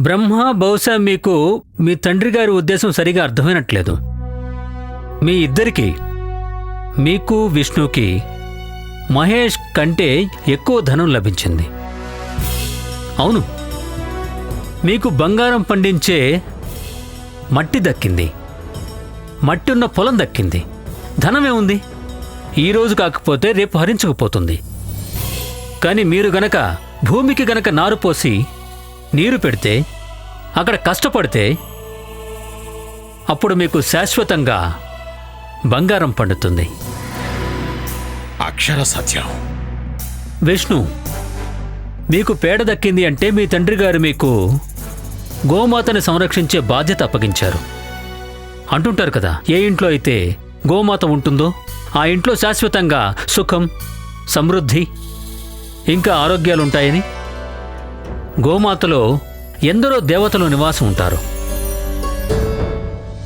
బ్రహ్మ బహుశా మీకు మీ తండ్రి గారి ఉద్దేశం సరిగా అర్థమైనట్లేదు. మీ ఇద్దరికి మీకు విష్ణుకి మహేష్ కంటే ఎక్కువ ధనం లభించింది. అవును మీకు బంగారం పండించే మట్టి దక్కింది. మట్టి ఉన్న పొలం దక్కింది. ధనమేముంది ఈరోజు కాకపోతే రేపు హరించకపోతుంది. కానీ మీరు గనక భూమికి గనక నారు పోసి నీరు పెడితే అక్కడ కష్టపడితే అప్పుడు మీకు శాశ్వతంగా బంగారం పండుతుంది. అక్షర సత్యం. విష్ణు మీకు పేడ దక్కింది అంటే మీ తండ్రి గారు మీకు గోమాతని సంరక్షించే బాధ్యత అప్పగించారు. అంటుంటారు కదా ఏ ఇంట్లో అయితే గోమాత ఉంటుందో ఆ ఇంట్లో శాశ్వతంగా సుఖం సమృద్ధి ఇంకా ఆరోగ్యాలుంటాయని? గోమాతలో ఎందరో దేవతలు నివాసం ఉంటారు.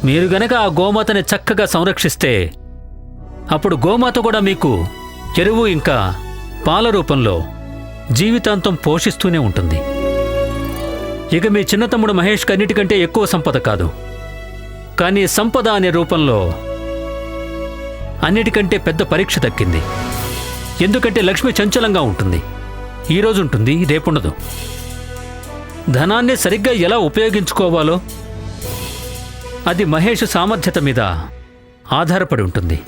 మీరు గనక ఆ గోమాతని చక్కగా సంరక్షిస్తే అప్పుడు గోమాత కూడా మీకు ఎరువు ఇంకా పాల రూపంలో జీవితాంతం పోషిస్తూనే ఉంటుంది. ఇక మీ చిన్నతమ్ముడు మహేష్ అన్నిటికంటే ఎక్కువ సంపద కాదు. కానీ సంపద అనే రూపంలో అన్నిటికంటే పెద్ద పరీక్ష దక్కింది. ఎందుకంటే లక్ష్మి చంచలంగా ఉంటుంది. ఈరోజు ఉంటుంది రేపుండదు. ధనాన్ని సరిగ్గా ఎలా ఉపయోగించుకోవాలో? అది మహేష్ సామర్థ్యత మీద ఆధారపడి ఉంటుంది.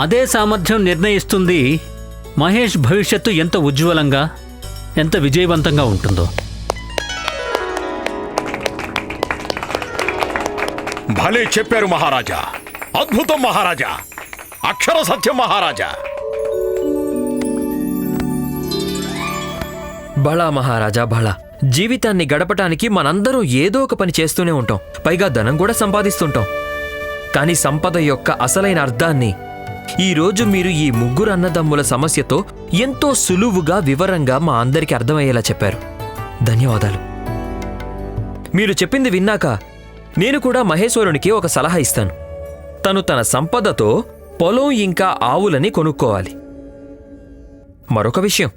అదే సామర్థ్యం నిర్ణయిస్తుంది మహేష్ భవిష్యత్తు ఎంత ఉజ్వలంగా ఎంత విజయవంతంగా ఉంటుందో. భలే చెప్పారు మహారాజా. అద్భుతం మహారాజా. అక్షర సత్యం మహారాజా. భళా మహారాజా బళా. జీవితాన్ని గడపటానికి మనందరం ఏదో ఒక పని చేస్తూనే ఉంటాం. పైగా ధనం కూడా సంపాదిస్తుంటాం. కానీ సంపద యొక్క అసలైన అర్థాన్ని ఈరోజు మీరు ఈ ముగ్గురు అన్నదమ్ముల సమస్యతో ఎంతో సులువుగా వివరంగా మా అందరికీ అర్థమయ్యేలా చెప్పారు. ధన్యవాదాలు. మీరు చెప్పింది విన్నాక నేను కూడా మహేశ్వరునికి ఒక సలహా ఇస్తాను. తను తన సంపదతో పొలం ఇంకా ఆవులని కొనుక్కోవాలి. మరొక విషయం.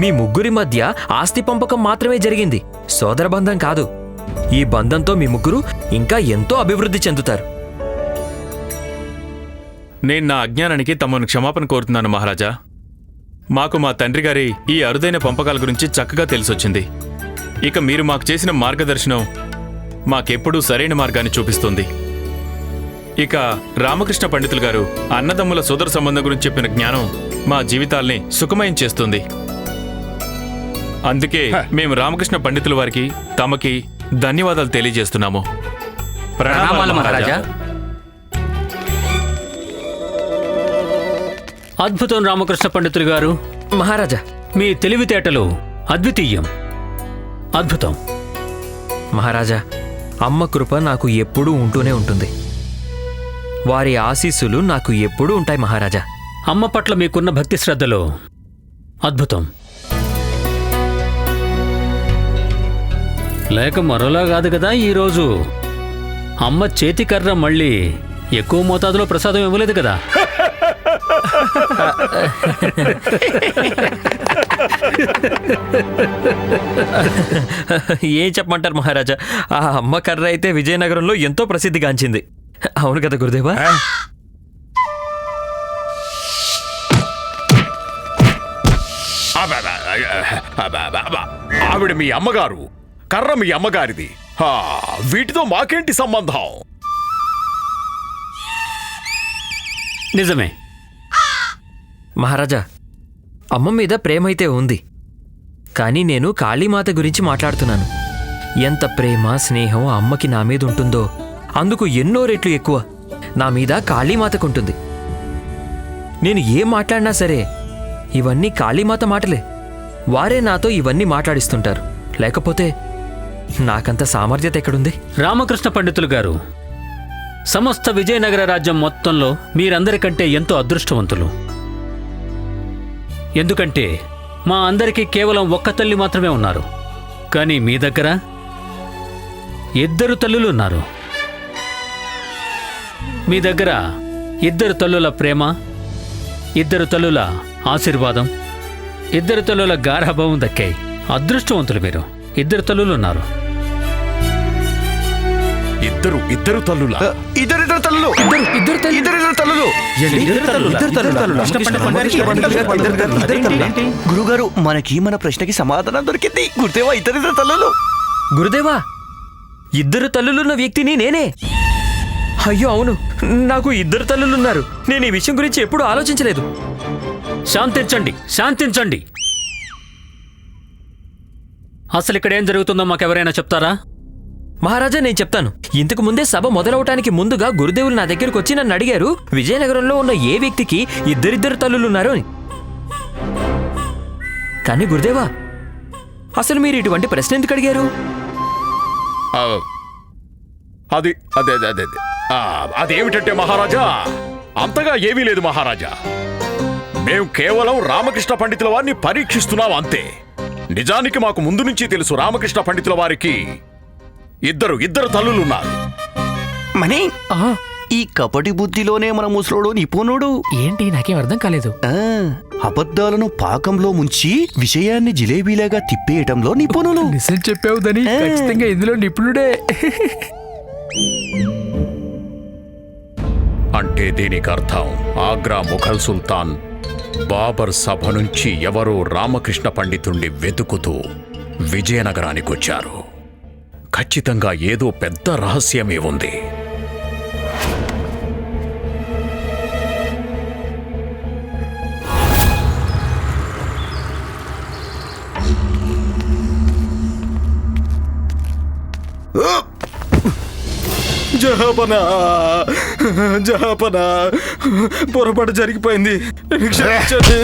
మీ ముగ్గురి మధ్య ఆస్తి పంపకం మాత్రమే జరిగింది. సోదర బంధం కాదు. ఈ బంధంతో మీ ముగ్గురు ఇంకా ఎంతో అభివృద్ధి చెందుతారు. నేను నా అజ్ఞానానికి తమను క్షమాపణ కోరుతున్నాను మహారాజా. మాకు మా తండ్రి గారి ఈ అరుదైన పంపకాల గురించి చక్కగా తెలిసొచ్చింది. ఇక మీరు మాకు చేసిన మార్గదర్శనం మాకెప్పుడూ సరైన మార్గాన్ని చూపిస్తుంది. ఇక రామకృష్ణ పండితులు గారు అన్నదమ్ముల సోదర సంబంధం గురించి చెప్పిన జ్ఞానం మా జీవితాల్ని సుఖమయం చేస్తుంది. అందుకే మేము రామకృష్ణ పండితుల వారికి తమకి ధన్యవాదాలు తెలియజేస్తున్నాము. ప్రణామాలు మహారాజా. అద్భుతం రామకృష్ణ పండితులు గారు. మహారాజా. మీ తెలివితేటలు అద్వితీయం. అద్భుతం. మహారాజా అమ్మ కృప నాకు ఎప్పుడూ ఉంటూనే ఉంటుంది. వారి ఆశీస్సులు నాకు ఎప్పుడూ ఉంటాయి మహారాజా. అమ్మ పట్ల మీకున్న భక్తి శ్రద్ధలో అద్భుతం. లేక మరోలా కాదు కదా ఈరోజు అమ్మ చేతికర్ర మళ్ళీ ఎక్కువ మోతాదులో ప్రసాదం ఇవ్వలేదు కదా. ఏం చెప్పమంటారు మహారాజా? ఆ అమ్మ కర్ర అయితే విజయనగరంలో ఎంతో ప్రసిద్ధిగాంచింది. అవును కదా గురుదేవా. ఆవిడ మీ అమ్మగారు. కర్ర మీ అమ్మగారిది. హా, వీటితో మాకేంటి సంబంధం? నిజమే. మహారాజా అమ్మ మీద ప్రేమైతే ఉంది. కానీ నేను కాళీమాత గురించి మాట్లాడుతున్నాను. ఎంత ప్రేమ స్నేహం ఆ అమ్మకి నా మీద ఉంటుందో అందుకు ఎన్నో రెట్లు ఎక్కువ నా మీద కాళీమాతకుంటుంది. నేను ఏం మాట్లాడినా సరే ఇవన్నీ కాళీమాత మాటలే. వారే నాతో ఇవన్నీ మాట్లాడిస్తుంటారు. లేకపోతే నాకంత సామర్థ్యత ఎక్కడుంది? రామకృష్ణ పండితులు గారు సమస్త విజయనగర రాజ్యం మొత్తంలో మీరందరికంటే ఎంతో అదృష్టవంతులు. ఎందుకంటే మా అందరికీ కేవలం ఒక్క తల్లి మాత్రమే ఉన్నారు. కానీ మీ దగ్గర ఇద్దరు తల్లులు ఉన్నారు. మీ దగ్గర ఇద్దరు తల్లుల ప్రేమ ఇద్దరు తల్లుల ఆశీర్వాదం ఇద్దరు తల్లుల గారాభావం దక్కాయి. అదృష్టవంతులు మీరు. ఇద్దరు తల్లులు ఉన్నారు. ఇద్దరు ఇద్దరు తల్లుల? ఇద్దరిద్దరు తల్లులు. ఇద్దరు తల్లి ఇద్దరిద్దరు తల్లులు. గురుగారు మనకి మన ప్రశ్నకి సమాధానం దొరికింది. గుర్తేవా ఇద్దరిద్దరు తల్లులు. గురుదేవా ఇద్దరు తల్లులున్న వ్యక్తిని నేనే. అయ్యో అవును. నాకు ఇద్దరు తల్లులున్నారు. నేను ఈ విషయం గురించి ఎప్పుడూ ఆలోచించలేదు. శాంతించండి శాంతించండి. అసలు ఇక్కడ ఏం జరుగుతుందో మాకెవరైనా చెప్తారా? మహారాజా నేను చెప్తాను. ఇంతకు ముందే సభ మొదలవటానికి ముందుగా గురుదేవులు నా దగ్గరకు వచ్చి నన్ను అడిగారు విజయనగరంలో ఉన్న ఏ వ్యక్తికి ఇద్దరిద్దరు తల్లులున్నారు అని. కానీ గురుదేవా అసలు మీరు ఇటువంటి ప్రశ్న ఎందుకు అడిగారు? ఆ, అది అదే అదే అదే అదే. ఆ, అదేమిటంటే మహారాజా అంతగా ఏమీ లేదు మహారాజా. మేము కేవలం రామకృష్ణ పండితుల వారిని పరీక్షిస్తున్నాం అంతే. నిజానికి మాకు ముందు నుంచి తెలుసు రామకృష్ణ పండితుల వారికి ఇద్దరు ఇద్దరు తల్లులున్నారు. మనీ ఈ కపటి బుద్ధిలోనే మన ముసలోడు నిపుణుడు. ఏంటి నాకేం అర్థం కాలేదు. ఆ, అబద్ధాలను పాకంలో ముంచి విషయాన్ని జిలేబీలాగా తిప్పేయటంలో నిపుణులు. నిజం చెప్పావు దని ఖచ్చితంగా ఇందులో నిపుణుడే. అంటే దీనికి అర్థం ఆగ్రా ముఘల్ సుల్తాన్ బాబర్ సభ నుంచి ఎవరో రామకృష్ణ పండితుణ్ణి వెతుకుతూ విజయనగరానికొచ్చారు. ఖచ్చితంగా ఏదో పెద్ద రహస్యమే ఉంది. జహాపన జహాపన. పొరపాటు జరిగిపోయింది. క్షమించండి.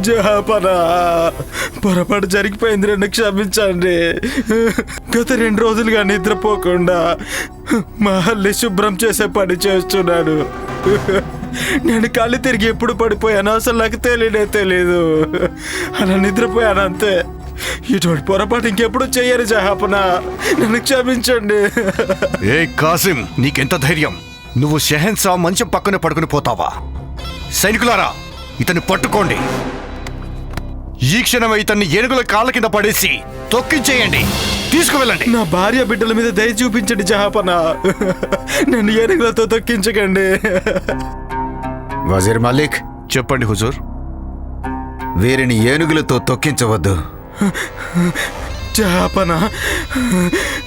జహాపన పొరపాటు జరిగిపోయింది. రెండు క్షమించండి. గత రెండు రోజులుగా నిద్రపోకుండా మహల్ని శుభ్రం చేసే పని చేస్తున్నాడు. నేను కళ్ళు తిరిగి ఎప్పుడు పడిపోయాను అసలు నాకు తెలియనే తెలీదు. అలా నిద్రపోయాను అంతే. ఇటువంటి పొరపాటు ఇంకెప్పుడు చెయ్యరు జహాపన. నన్ను క్షమించండి. ఏ కాసిం నీకెంత ధైర్యం? నువ్వు షెహన్సా మంచం పక్కన పడుకుని పోతావా? సైనికులారా ఇతన్ని పట్టుకోండి. ఈ క్షణమే ఇతన్ని ఏనుగుల కాళ్ళ కింద పడేసి తొక్కించేయండి. తీసుకువెళ్ళండి. నా భార్య బిడ్డల మీద దయ చూపించండి జహాపన. నన్ను ఏనుగులతో తొక్కించకండి. వజీర్ మలిక్ చెప్పండి హుజూర్. వీరిని ఏనుగులతో తొక్కించవద్దు. చేపన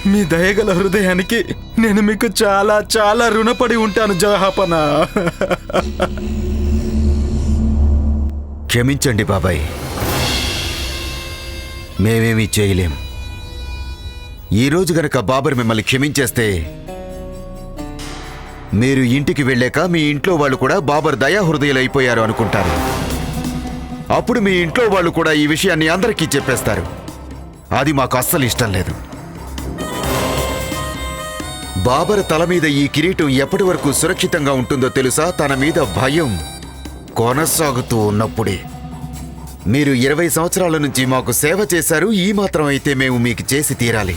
మీ దయగల హృదయానికి నేను మీకు చాలా చాలా రుణపడి ఉంటాను జహాపన క్షమించండి బాబాయ్. మేమేమీ చేయలేం. ఈరోజు గనక బాబర్ మిమ్మల్ని క్షమించేస్తే మీరు ఇంటికి వెళ్ళాక మీ ఇంట్లో వాళ్ళు కూడా బాబర్ దయా హృదయాలు అయిపోయారు అనుకుంటారు. అప్పుడు మీ ఇంట్లో వాళ్ళు కూడా ఈ విషయాన్ని అందరికీ చెప్పేస్తారు. అది మాకు అస్సలు ఇష్టం లేదు. బాబర్ తల మీద ఈ కిరీటం ఎప్పటి వరకు సురక్షితంగా ఉంటుందో తెలుసా? తన మీద భయం కొనసాగుతూ ఉన్నప్పుడే. మీరు ఇరవై సంవత్సరాల నుంచి మాకు సేవ చేశారు ఈ మాత్రం అయితే మేము మీకు చేసి తీరాలి.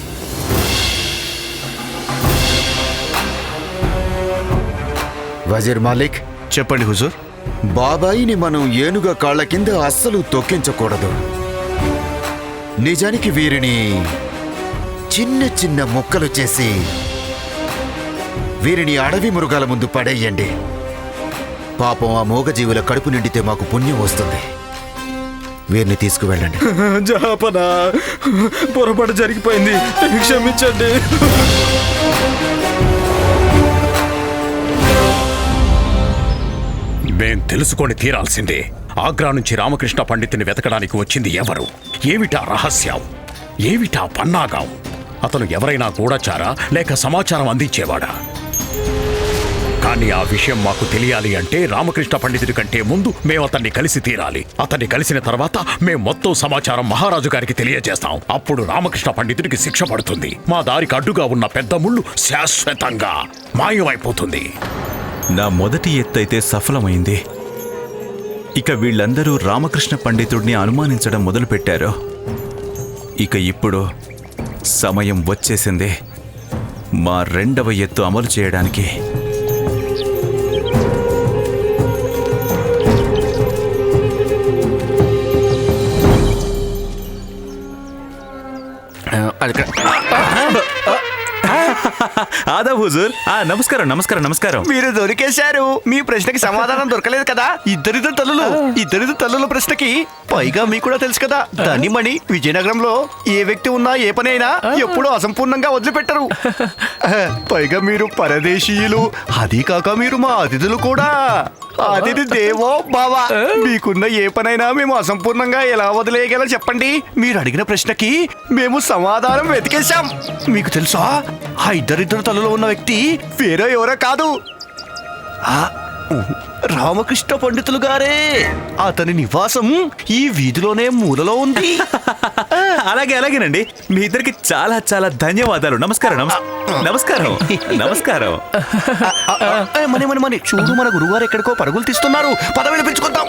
వజీర్ మాలిక్? చెప్పండి హుజూర్. బాబాయిని మనం ఏనుగ కాళ్ళ కింద అస్సలు తొక్కించకూడదు. నిజానికి వీరిని చిన్న చిన్న ముక్కలు చేసి వీరిని అడవి మృగాల ముందు పడేయండి. పాపం ఆ మూగజీవుల కడుపు నిండితే మాకు పుణ్యం వస్తుంది. వీరిని తీసుకువెళ్ళండి. జాపనా పొరపాటు జరిగిపోయింది. క్షమించండి. మేం తెలుసుకొని తీరాల్సిందే. ఆగ్రా నుంచి రామకృష్ణ పండితుని వెతకడానికి వచ్చింది ఎవరు? ఏమిటా రహస్యం? ఏమిటా పన్నాగం? అతను ఎవరైనా గూఢచారా? లేక సమాచారం అందించేవాడా? కానీ ఆ విషయం మాకు తెలియాలి అంటే రామకృష్ణ పండితుడి కంటే ముందు మేము అతన్ని కలిసి తీరాలి. అతన్ని కలిసిన తర్వాత మేము మొత్తం సమాచారం మహారాజు గారికి తెలియజేస్తాం. అప్పుడు రామకృష్ణ పండితుడికి శిక్ష పడుతుంది. మా దారికి అడ్డుగా ఉన్న పెద్ద ముళ్ళు శాశ్వతంగా మాయమైపోతుంది. నా మొదటి ఎత్తైతే సఫలమైంది. ఇక వీళ్ళందరూ రామకృష్ణ పండితుడిని అనుమానించడం మొదలుపెట్టారు. ఇక ఇప్పుడు సమయం వచ్చేసింది మా రెండవ ఎత్తు అమలు చేయడానికి. అది ఆదా హుజూర్. ఆ నమస్కారం నమస్కారం నమస్కారం. మీరు దొరికేశారు. మీ ప్రశ్నకి సమాధానం దొరకలేదు కదా. ఇద్దరిద్దరు తల్లులు ఇద్దరిద్దరు తల్లుల ప్రశ్నకి పైగా మీకు కూడా తెలుసు కదా. ధనిమణి విజయనగరంలో ఏ వ్యక్తి ఉన్నా ఏ పని అయినా ఎప్పుడూ అసంపూర్ణంగా వదిలిపెట్టరు. పైగా మీరు పరదేశీయులు. అది కాక మీరు మా అతిథులు కూడా. అతిథి దేవో బావ మీకున్న ఏ పనైనా మేము అసంపూర్ణంగా ఎలా వదిలేయగల చెప్పండి? మీరు అడిగిన ప్రశ్నకి మేము సమాధానం వెతికేశాం. మీకు తెలుసా? ఆ ఇద్దరిద్దరు తలలో ఉన్న వ్యక్తి వేరే ఎవరో కాదు. ఆ, రామకృష్ణ పండితులు గారే. అతని నివాసం ఈ వీధిలోనే మూలలో ఉంది. అలాగే అలాగేనండి. మీ ఇద్దరికి చాలా చాలా ధన్యవాదాలు. నమస్కారం నమస్- నమస్కారం నమస్కారం. మని మని మని. చూడు మన గురుగారు ఎక్కడికో పరుగులు తీస్తున్నారు. పదవిని పెంచుకుందాం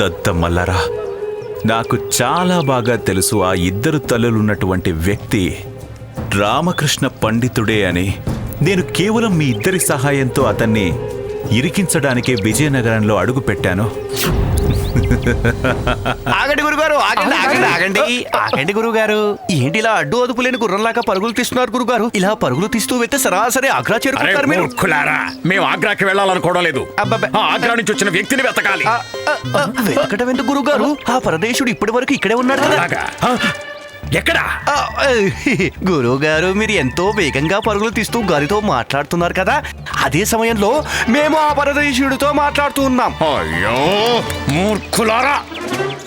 దద్దమ్మల్లారా నాకు చాలా బాగా తెలుసు ఆ ఇద్దరు తల్లులున్నటువంటి వ్యక్తి రామకృష్ణ పండితుడే అని. నేను కేవలం మీ ఇద్దరి సహాయంతో అతన్ని ఇరికించడానికే విజయనగరంలో అడుగు పెట్టాను. ఆగండి గురుగారు ఆగండి ఆగండి ఆగండి ఆగండి గురుగారు. ఏంటి ఇలా అడ్డు అదుపు లేని గుర్రంలాగా పరుగులు తీస్తున్నారు గురుగారు? ఇలా పరుగులు తీస్తూ వెళ్తే సరాసరి ఆగ్రా చేరుకుంటారు మీరు. మూర్ఖులారా మేము ఆగ్రాకి వెళ్ళాలనుకోవడం లేదు. అబ్బబ్బే. ఆ ఆగ్రా నుంచి వచ్చిన వ్యక్తిని వెతకాలి. వెతకటం ఎందుకు గురుగారు? ఆ పరదేశుడు ఇప్పటి వరకు ఇక్కడే ఉన్నాడు కదా. అలాగా? ఆ, ఎక్కడా? గురువు గారు మీరు ఎంతో వేగంగా పరుగులు తీస్తూ గాలితో మాట్లాడుతున్నారు కదా? అదే సమయంలో మేము ఆ పరదేశుడితో మాట్లాడుతూ ఉన్నాం. అయ్యో మూర్ఖులారా!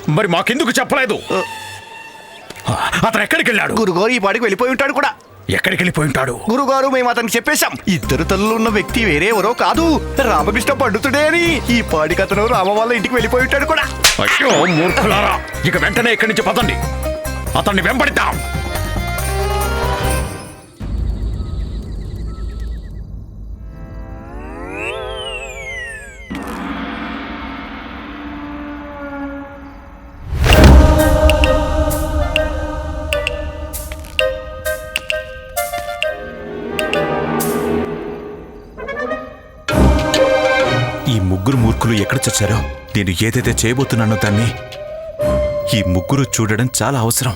మరి మాకెందుకు చెప్పలేదు? అతను ఎక్కడికి వెళ్ళాడు? గురుగారు ఈ పాటికి వెళ్ళిపోయి ఉంటాడు కూడా. ఎక్కడికి వెళ్ళిపోయి ఉంటాడు? గురుగారు మేము అతనికి చెప్పేశాం. ఇద్దరు తల్లులు ఉన్న వ్యక్తి వేరే ఎవరో కాదు. రామకృష్ణ పండుతుడే అని. ఈ పాడికి అతను రామ వాళ్ళ ఇంటికి వెళ్ళిపోయి ఉంటాడు కూడా. అయ్యో మూర్ఖులారా! ఇక వెంటనే ఇక్కడి నుంచి పదండి. అతన్ని వెంబడిద్దాం. ఈ ముగ్గురు మూర్ఖులు ఎక్కడ చచ్చారో? నేను ఏదైతే చేయబోతున్నానో దాన్ని ఈ ముగ్గురు చూడడం చాలా అవసరం.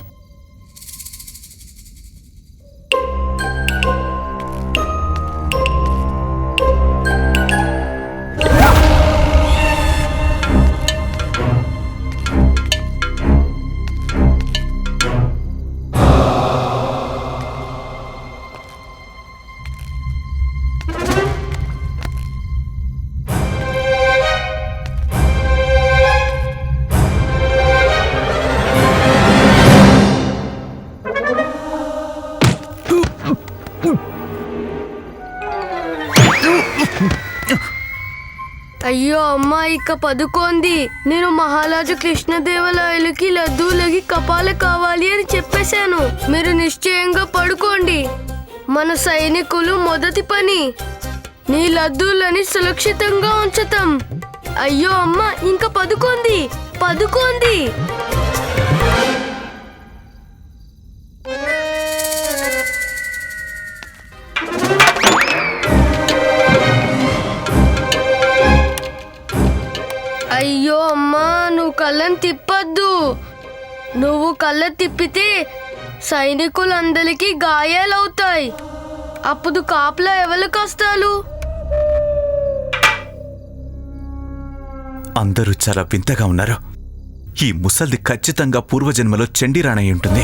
అయ్యో అమ్మ ఇక పదుకోంది. నేను మహారాజు కృష్ణదేవరాయలకి లడ్డూలకి కపాల కావాలి అని చెప్పేశాను. మీరు నిశ్చయంగా పడుకోండి. మన సైనికులు మొదటి పని. నీ లడ్డూలని సురక్షితంగా ఉంచుతాం. అయ్యో అమ్మ ఇంకా పదుకోంది. పదుకోంది. అయ్యో అమ్మా నువ్వు కళ్ళని తిప్పొద్దు. నువ్వు కళ్ళ తిప్పితే సైనికులందరికీ గాయాలవుతాయి. అప్పుడు కాపలా ఎవరికి వస్తారు అందరూ చాలా వింతగా ఉన్నారు. ఈ ముసల్ది ఖచ్చితంగా పూర్వజన్మలో చండీరాణయి ఉంటుంది.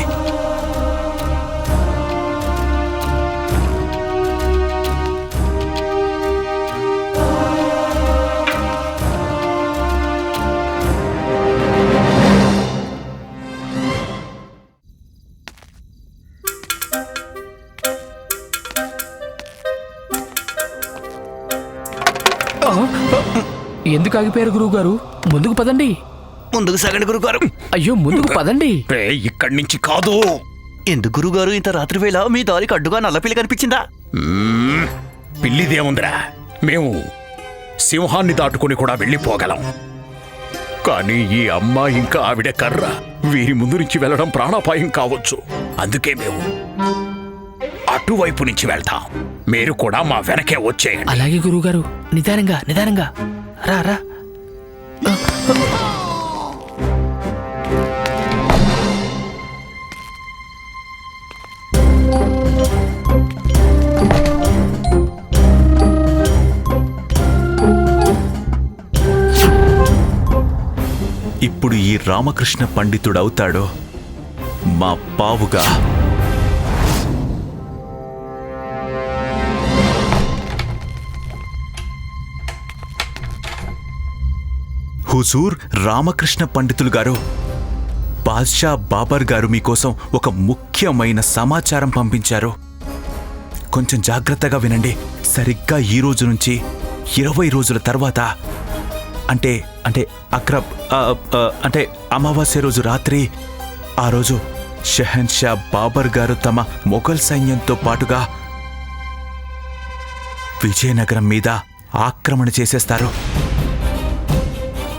ఎందుకు ఆగిపోయారు గురువు గారు ముందుకు పదండి. ముందుకు సాగండి గురుగారు అయ్యో ముందుకు పదండి. రే ఇక్కడి నుంచి కాదు. ఎందుకు గురుగారు ఇంత రాత్రి వేళ మీ దారికి అడ్డుగా నల్లపిల్లి కనిపించిందా? మ్మ్. పిల్లిదేముందిరా. మేము సింహాన్ని దాటుకుని కూడా వెళ్ళిపోగలం. కానీ ఈ అమ్మ ఇంకా ఆవిడ కర్ర. వీరి ముందు నుంచి వెళ్ళడం ప్రాణాపాయం కావచ్చు. అందుకే మేము అటువైపు నుంచి వెళ్తాం. మీరు కూడా మా వెనకే వచ్చే అలాగే గురువుగారు. నిదానంగా నిదానంగా. రా రా. ఇప్పుడు ఈ రామకృష్ణ పండితుడవుతాడో మా పావుగా. హుజూర్ రామకృష్ణ పండితులు గారు. బాద్షా బాబర్ గారు మీకోసం ఒక ముఖ్యమైన సమాచారం పంపించారు. కొంచెం జాగ్రత్తగా వినండి. సరిగ్గా ఈ రోజు నుంచి ఇరవై రోజుల తర్వాత అంటే అంటే అక్రబ్ అంటే అమావాస్య రోజు రాత్రి ఆ రోజు షెహన్షా బాబర్ గారు తమ మొఘల్ సైన్యంతో పాటుగా విజయనగరం మీద ఆక్రమణ చేసేస్తారు.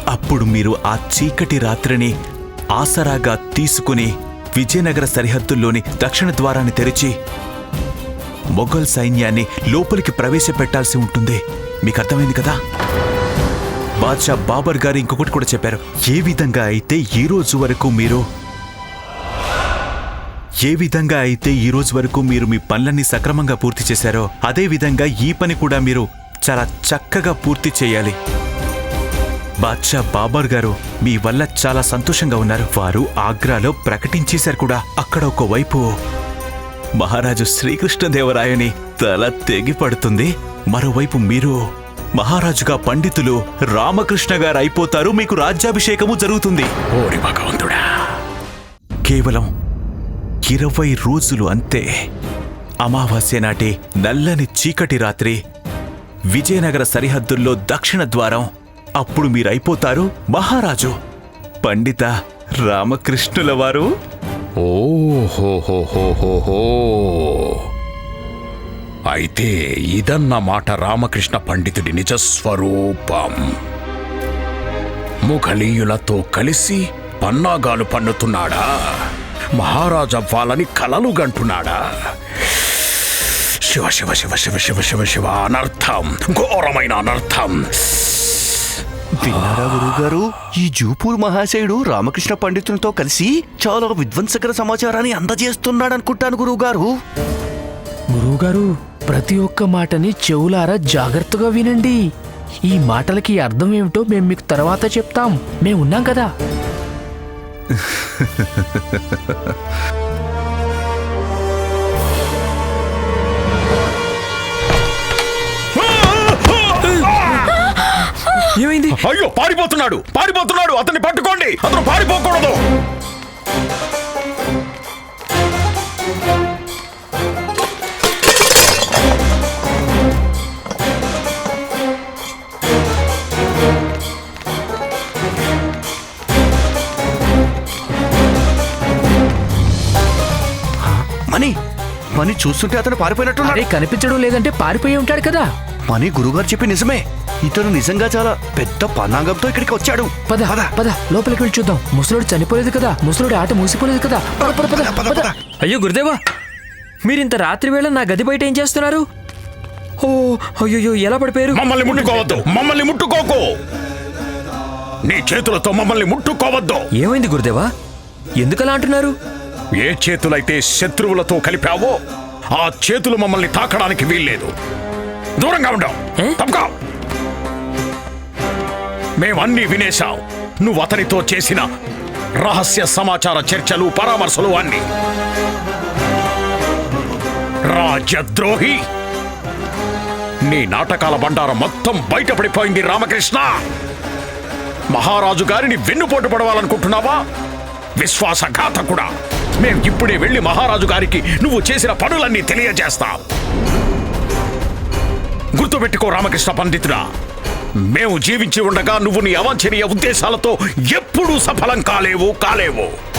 అప్పుడు మీరు ఆ చీకటి రాత్రిని ఆసరాగా తీసుకుని విజయనగర సరిహద్దుల్లోని దక్షిణ ద్వారాన్ని తెరిచి మొఘల్ సైన్యాన్ని లోపలికి ప్రవేశపెట్టాల్సి ఉంటుంది. మీకు అర్థమైంది కదా? బాద్షా బాబర్ గారు ఇంకొకటి కూడా చెప్పారు. ఏ విధంగా అయితే ఈ రోజు వరకు మీరు ఏ విధంగా అయితే ఈ రోజు వరకు మీరు మీ పనులన్నీ సక్రమంగా పూర్తి చేశారో అదే విధంగా ఈ పని కూడా మీరు చాలా చక్కగా పూర్తి చేయాలి. బాద్షా బాబర్ గారు మీ వల్ల చాలా సంతోషంగా ఉన్నారు. వారు ఆగ్రాలో ప్రకటించేశారు కూడా. అక్కడ ఒకవైపు మహారాజు శ్రీకృష్ణదేవరాయని తల తెగి పడుతుంది. మరోవైపు మీరు మహారాజుగా పండితులు రామకృష్ణ గారు అయిపోతారు. మీకు రాజ్యాభిషేకము జరుగుతుంది. ఓరి భగవంతుడా. కేవలం ఇరవై రోజులు అంతే. అమావాస్య నాటి నల్లని చీకటి రాత్రి విజయనగర సరిహద్దుల్లో దక్షిణ ద్వారం అప్పుడు మీరైపోతారు మహారాజు. పండిత రామకృష్ణుల వారు? ఓహోహోహోహోహో. అయితే ఇదన్నమాట రామకృష్ణ పండితుడి నిజస్వరూపం ముఘలీయులతో కలిసి పన్నాగాలు పన్నుతున్నాడా? మహారాజవ్వాలని కలలు గంటున్నాడా? శివ శివ శివ శివ శివ శివ శివ అనర్థం ఘోరమైన అనర్థం. విన్నారా గురువుగారు? ఈ జూపూర్ మహాశయుడు రామకృష్ణ పండితునితో కలిసి చాలా విధ్వంసకర సమాచారాన్ని అందజేస్తున్నాడనుకుంటాను గురువుగారు. గురువుగారు ప్రతి ఒక్క మాటని చెవులారా జాగ్రత్తగా వినండి. ఈ మాటలకి అర్థం ఏమిటో మేము మీకు తర్వాత చెప్తాం. మేము ఉన్నాం కదా. ఏమైంది? అయ్యో పారిపోతున్నాడు. పారిపోతున్నాడు. అతన్ని పట్టుకోండి. అతను పారిపోకూడదు. మణి మణి చూస్తుంటే అతను పారిపోయినట్టున్నాడు. అరే కనిపించడం లేదంటే పారిపోయి ఉంటాడు కదా. మణి గురువుగారు చెప్పి నిజమే. ఇతను నిజంగా చాలా పెద్ద పన్నాగంతో ఇక్కడికి వచ్చాడు. పద పద. లోపలికి వెళ్ళి చూద్దాం. ముసలోడు చనిపోలేదు కదా. ముసలోడి ఆట మూసిపోలేదు కదా. పద పద పద పద, పద పద. అయ్యో గురుదేవా మీరింత రాత్రి వేళ నా గది బయట ఏం చేస్తున్నారు? ఓ అయ్యో ఎలా పడిపోయారు? మమ్మల్ని ముట్టుకోవద్దు. మమ్మల్ని ముట్టుకోకు. నీ చేతులతో మమ్మల్ని ముట్టుకోవద్దు. ఏమైంది గురుదేవా? ఎందుకలా అంటున్నారు? ఏ చేతులైతే శత్రువులతో కలిపావో ఆ చేతులు మమ్మల్ని తాకడానికి వీల్లేదు. దూరంగా ఉండవు ఏ? మేమన్నీ వినేశాం. నువ్వు అతనితో చేసిన రహస్య సమాచార చర్చలు పరామర్శలు అన్ని. రాజద్రోహి నీ నాటకాల బండారం మొత్తం బయటపడిపోయింది రామకృష్ణ! మహారాజు గారిని వెన్నుపోటు పడవాలనుకుంటున్నావా? విశ్వాసఘాతకుడా! మేం ఇప్పుడే వెళ్ళి మహారాజు గారికి నువ్వు చేసిన పనులన్నీ తెలియజేస్తాం. గుర్తుపెట్టుకో రామకృష్ణ పండితుడా! మేము జీవించి ఉండగా నువ్వు నీ అవాంఛనీయ ఉద్దేశాలతో ఎప్పుడూ సఫలం కాలేవు కాలేవు.